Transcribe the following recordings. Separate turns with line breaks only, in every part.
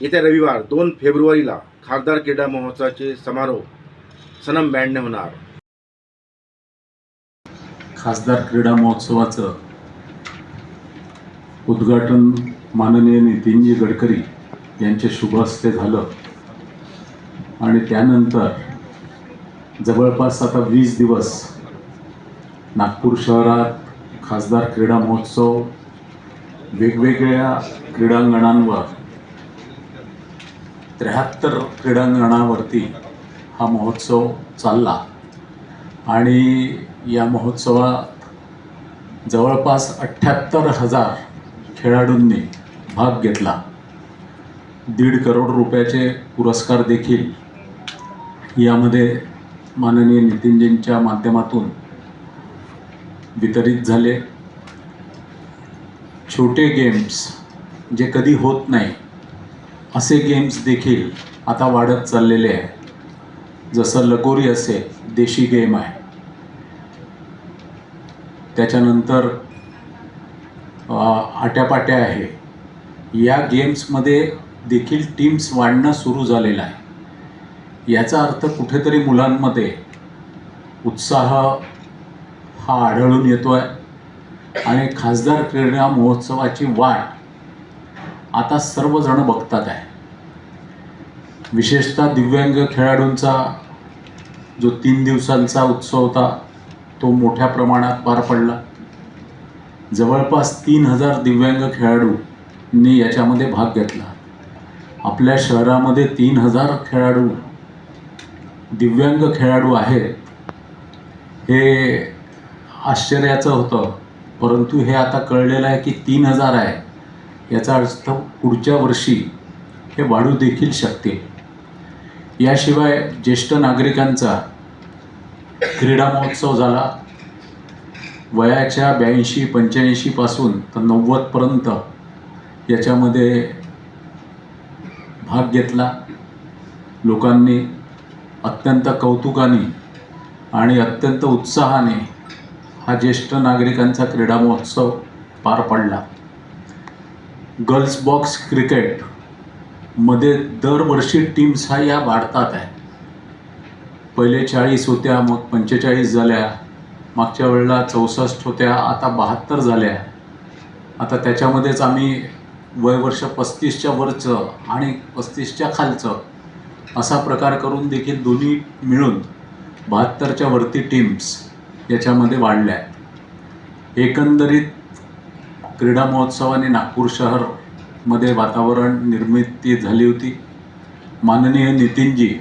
येत्या रविवार दोन फेब्रुवारीला खासदार क्रीडा महोत्सवाचे समारोप सनम बँडने होणार.
खासदार क्रीडा महोत्सवाचं उद्घाटन माननीय नितीनजी गडकरी यांच्या शुभ हस्ते झालं. आणि त्यानंतर जवळपास आता वीस दिवस नागपूर शहरात खासदार क्रीडा महोत्सव वेगवेगळ्या क्रीडांगणांवर त्र्याहत्तर क्रीडांगणावरती हा महोत्सव चालला. आणि या महोत्सवात जवळपास अठ्ठ्याहत्तर हजार खेळाडूंनी भाग घेतला. दीड करोड रुपयाचे पुरस्कार देखील यामध्ये माननीय नितीनजींच्या माध्यमातून वितरित झाले. छोटे गेम्स जे कधी होत नाही असे गेम्स देखील आता वाढत चाललेले आहे जसं लगोरी असेल देशी गेम आहे. त्याच्यानंतर आट्यापाट्या आहे. या गेम्समध्ये देखील टीम्स वाढणं सुरू झालेलं आहे. याचा अर्थ कुठेतरी मुलांमध्ये उत्साह हा आढळून येतो आहे आणि खासदार क्रीडा महोत्सवाची वाट आता सर्वजण बघतात आहे. विशेषतः दिव्यांग खेळाडूंचा जो तीन दिवसांचा उत्सव होता तो मोठ्या प्रमाणात पार पडला. जवळपास तीन हजार दिव्यांग खेळाडूंनी याच्यामध्ये भाग घेतला. आपल्या शहरामध्ये तीन हजार खेळाडू दिव्यांग खेळाडू आहेत हे आश्चर्याचं होतं. परंतु हे आता कळलेलं आहे की तीन हजार आहे. याचा अर्थ पुढच्या वर्षी हे वाढू देखील शकते. याशिवाय ज्येष्ठ नागरिकांचा क्रीडा महोत्सव झाला. वयाच्या ब्याऐंशी पंच्याऐंशीपासून तर नव्वदपर्यंत याच्यामध्ये भाग घेतला. लोकांनी अत्यंत कौतुकाने आणि अत्यंत उत्साहाने हा ज्येष्ठ नागरिकांचा क्रीडा महोत्सव पार पडला. गर्ल्स बॉक्स क्रिकेट मध्ये दरवर्षी टीम्स हा या वाढतात आहे. पहिले चाळीस होत्या मग पंचेचाळीस झाल्या. मागच्या वेळेला चौसष्ट होत्या आता बहात्तर झाल्या. आता त्याच्यामध्येच आम्ही वयवर्ष पस्तीसच्या वरचं आणि पस्तीसच्या खालचं असा प्रकार करून देखील दोन्ही मिळून बहात्तरच्या वरती टीम्स याच्यामध्ये वाढल्या. आहेत एकंदरीत क्रीडा महोत्सवाने नागपूर शहर मध्ये वातावरण निर्मिती झाली होती. माननीय नितीनजी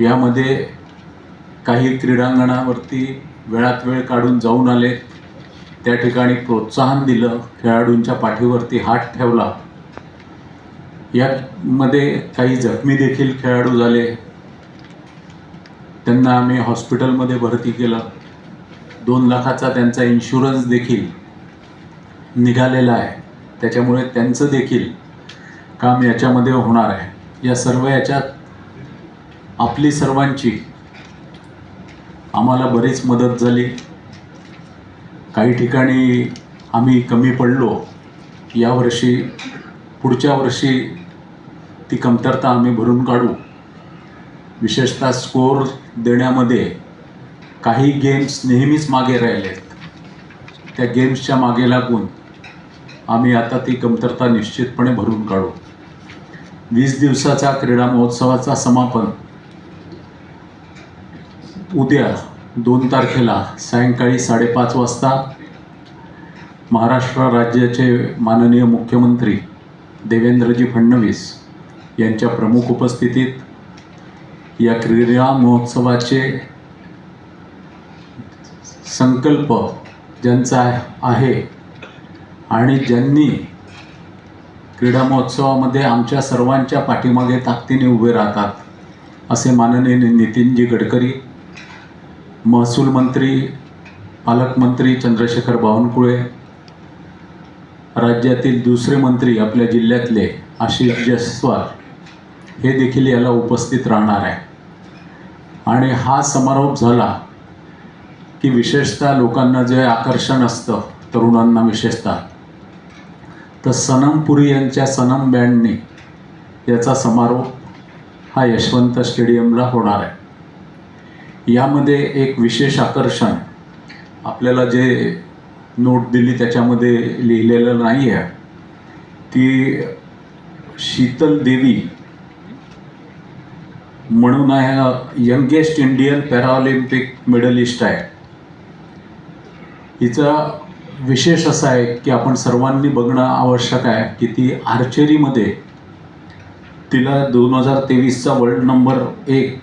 यामध्ये काही क्रीडांगणावरती वेळात वेळ काढून जाऊन आले. त्या ठिकाणी प्रोत्साहन दिलं खेळाडूंच्या पाठीवरती हात ठेवला. यामध्ये काही जखमी देखील खेळाडू झाले. त्यांना आम्ही हॉस्पिटलमध्ये भरती केलं. दोन लाखाचा त्यांचा इन्शुरन्स देखील निघालेला आहे. त्याच्यामुळे त्यांचं देखील काम याच्यामध्ये होणार आहे. या सर्व याच्यात आपली सर्वांची आम्हाला बरीच मदत झाली. काही ठिकाणी आम्ही कमी पडलो. यावर्षी पुढच्या वर्षी ती कमतरता आम्ही भरून काढू. विशेषतः स्कोर देण्यामध्ये काही गेम्स नेहमीच मागे राहिलेत. त्या गेम्सच्या मागे लागून आम्ही आता ती कमतरता निश्चितपणे भरून काढू. वीस दिवसाचा क्रीडा महोत्सवाचा समापन. उद्या दोन तारखेला सायंकाळी साडेपाच वाजता महाराष्ट्र राज्याचे माननीय मुख्यमंत्री देवेंद्रजी फडणवीस यांच्या प्रमुख उपस्थितीत या क्रीडा महोत्सवाचे संकल्प ज्यांचा आहे आणि ज्यांनी क्रीडा महोत्सवामध्ये आमच्या सर्वांच्या पाठीमागे ताकदीने उभे राहतात असे माननीय नितीनजी गडकरी महसूल मंत्री पालकमंत्री चंद्रशेखर बावनकुळे राज्यातील दुसरे मंत्री आपल्या जिल्ह्यातले आशिष जयस्वाल हे देखील याला उपस्थित राहणार आहे. आणि हा समारोप झाला की विशेषतः लोकांना जे आकर्षण असतं तरुणांना विशेषतः तर सनम पुरी यांच्या सनम बँडने याचा समारोप हा यशवंत स्टेडियमला होणार आहे. यामध्ये एक विशेष आकर्षण आपल्याला जे नोट दिली त्याच्यामध्ये लिहिलेलं नाही आहे. ती शीतल देवी म्हणून आहे यंगेस्ट इंडियन पॅराऑलिम्पिक मेडलिस्ट आहे. हिचा विशेष असा आहे की आपण सर्वांनी बघणं आवश्यक आहे की ती आर्चरीमध्ये तिला दोन हजार तेवीसचा वर्ल्ड नंबर एक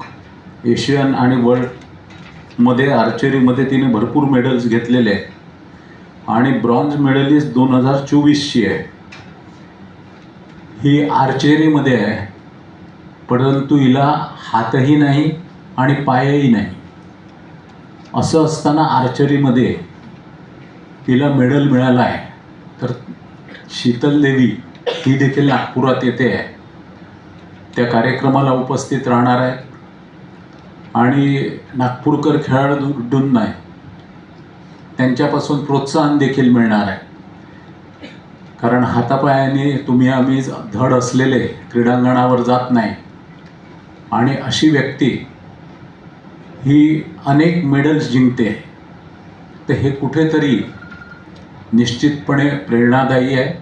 एशियन आणि वर्ल्डमध्ये आर्चरीमध्ये तिने भरपूर मेडल्स घेतलेले आहे आणि ब्रॉन्झ मेडलिस्ट दोन हजार चोवीसची आहे. ही आर्चरीमध्ये आहे. परंतु हिला हातही नाही आणि पायही नाही. असं असताना आर्चरीमध्ये तिला मेडल मिळाला आहे तर शीतल देवी ही देखील नागपुरात येते. आहे त्या कार्यक्रमाला उपस्थित राहणार आहे. आणि नागपूरकर खेळाडूंना त्यांच्यापासून प्रोत्साहन देखील मिळणार आहे. कारण हातापायाने तुम्ही आम्ही धड असलेले क्रीडांगणावर जात नाही. आणि अशी व्यक्ती ही अनेक मेडल्स जिंकते. तर हे कुठेतरी निश्चितपणे प्रेरणादायी आहे.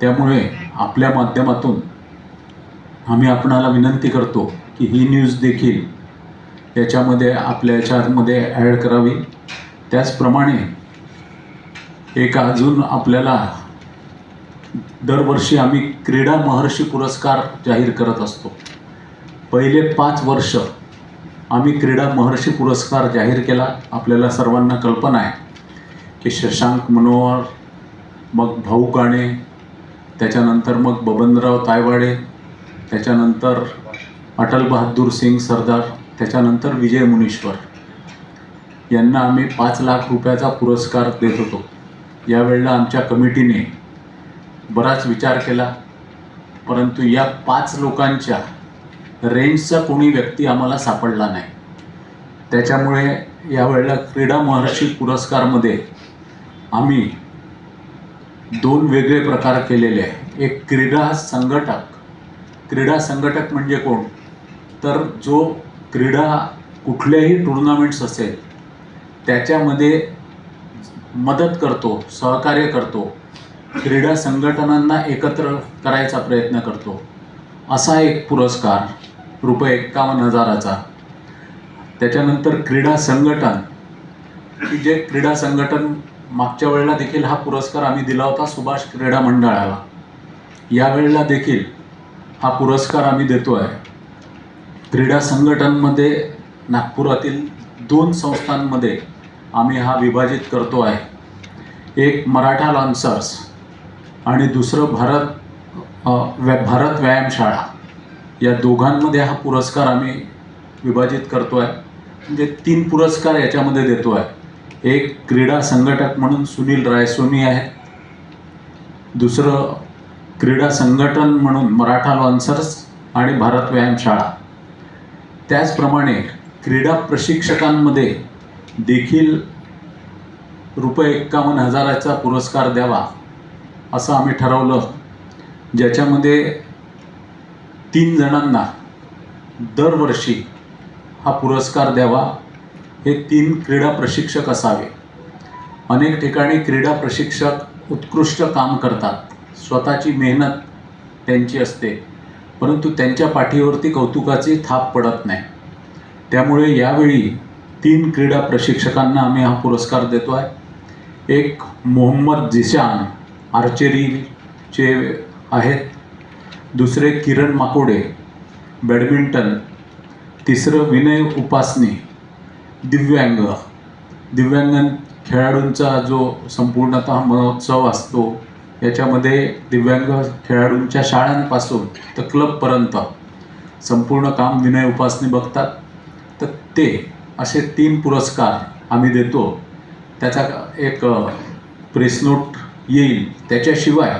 त्यामुळे आपल्या माध्यमातून आम्ही आपणाला विनंती करतो की ही न्यूज देखील याच्यामध्ये आपल्या याच्यामध्ये ॲड करावी. त्याचप्रमाणे एक अजून आपल्याला दरवर्षी आम्ही क्रीडा महर्षी पुरस्कार जाहीर करत असतो. पहिले पाच वर्ष आम्ही क्रीडा महर्षी पुरस्कार जाहीर केला. आपल्याला सर्वांना कल्पना आहे. की शशांक मनोहर मग भाऊ काणे त्याच्यानंतर मग बबनराव तायवाडे त्याच्यानंतर अटल बहादूर सिंग सरदार त्याच्यानंतर विजय मुनीश्वर. यांना आम्ही पाच लाख रुपयाचा पुरस्कार देत होतो. यावेळेला आमच्या कमिटीने बराच विचार केला परंतु या पाच लोकांच्या रेंजचा कोणी व्यक्ती आम्हाला सापडला नाही. त्याच्यामुळे यावेळेला क्रीडा महर्षी पुरस्कारमध्ये आम्ही दोन वेगळे प्रकार केलेले आहे एक क्रीडा संघटक. क्रीडा संघटक म्हणजे कोण? तर जो क्रीडा कुठल्याही टुर्नामेंट्स असेल त्याच्यामध्ये मदत करतो सहकार्य करतो क्रीडा संघटनांना एकत्र करायचा प्रयत्न करतो. असा एक पुरस्कार रुपये एक्कावन्न हजाराचा. त्याच्यानंतर क्रीडा संघटन. की जे क्रीडा संघटन मागच्या वेळेला देखील हा पुरस्कार आम्ही दिला होता सुभाष क्रीडा मंडळाला. यावेळेला देखील हा पुरस्कार आम्ही देतो आहे क्रीडा संघटनमध्ये नागपुरातील दोन संस्थांमध्ये आम्ही हा विभाजित करतो आहे एक मराठा लॉन्सर्स आणि दुसरं भारत व्या भारत व्यायामशाळा. या दोघांमध्ये हा पुरस्कार आम्ही विभाजित करतो आहे म्हणजे तीन पुरस्कार याच्यामध्ये देतो आहे एक क्रीडा संघटक म्हणून सुनील रायसोनी आहे. दुसरं क्रीडा संघटन म्हणून मराठा लॉन्सर्स आणि भारत व्यायामशाळा त्याचप्रमाणे क्रीडा प्रशिक्षकांमध्ये देखील रुपये एक्कावन्न हजाराचा पुरस्कार द्यावा असं आम्ही ठरवलं. ज्याच्यामध्ये तीन जणांना दरवर्षी हा पुरस्कार द्यावा. हे तीन क्रीडा प्रशिक्षक असावे. अनेक ठिकाणी क्रीडा प्रशिक्षक उत्कृष्ट काम करतात. स्वतःची मेहनत त्यांची असते. परंतु त्यांच्या पाठीवरती कौतुकाची थाप पडत नाही. त्यामुळे यावेळी तीन क्रीडा प्रशिक्षकांना आम्ही हा पुरस्कार देतो आहे. एक मोहम्मद जिशान आर्चरीचे आहेत. दुसरे किरण माकोडे बॅडमिंटन. तिसरं विनय उपासनी. दिव्यांग. दिव्यांग खेळाडूंचा जो संपूर्णतः महोत्सव असतो याच्यामध्ये दिव्यांग खेळाडूंच्या शाळांपासून तर क्लबपर्यंत संपूर्ण काम विनय उपासनी बघतात. तर ते असे तीन पुरस्कार आम्ही देतो. त्याचा एक प्रेस नोट येईल. त्याच्याशिवाय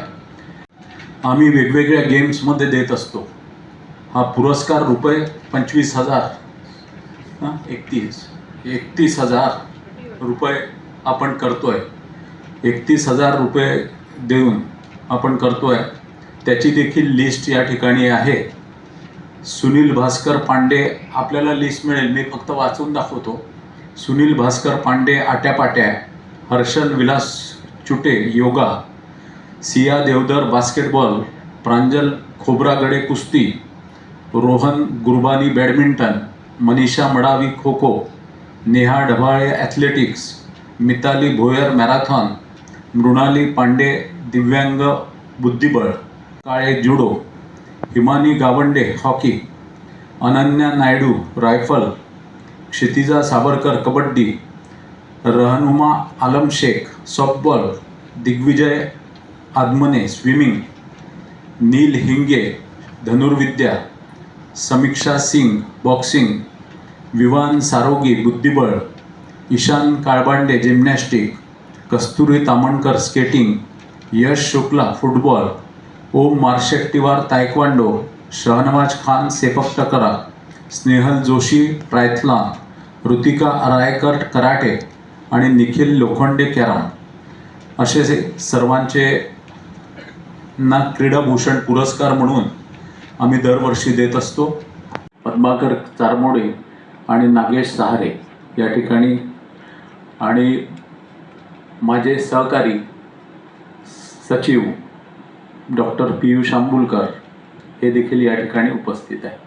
आम्ही वेगवेगळ्या गेम्समध्ये देत असतो. हा पुरस्कार रुपये पंचवीस हजार हां एकतीस. एकतीस हजार रुपये आपण करतो आहे एकतीस हजार रुपये देऊन आपण करतो आहे त्याची देखील लिस्ट या ठिकाणी आहे. सुनील भास्कर पांडे आपल्याला लिस्ट मिळेल. मी फक्त वाचून दाखवतो. सुनील भास्कर पांडे आट्यापाट्या हर्षल विलास चुटे योगा. सिया देवदर बास्केटबॉल प्रांजल खोब्रागडे कुस्ती. Rohan Gurbani badminton Manisha Madavi kho kho Neha Dhabale athletics Mitali Bhoyar marathon Mrunali Pande दिव्यांग बुद्धिबळ Kale judo Himani Gawande hockey Ananya Naidu rifle Kshitija Sabarkar kabaddi Rahnuma Alam Shaikh softball Digvijay Adamne swimming Neel Hinge धनुर्विद्या Samiksha Singh boxing Vivaan Sarogi बुद्धिबळ Ishan Kalbande gymnastic Kasturi Tamankar skating Yash Shukla football Om Marshettiwar taekwondo Shahnawaz Khan sepak takraw Snehal Joshi triathlon Ritika Raikar karate आणि Nikhil Lokhande carrom. असे सर्वांचे ना क्रीडाभूषण पुरस्कार म्हणून आम्ही दरवर्षी देत असतो. पद्माकर चारमोडे आणि नागेश सहारे या ठिकाणी. आणि माझे सहकारी सचिव डॉक्टर पियुष आंबुलकर हे देखील या ठिकाणी उपस्थित आहे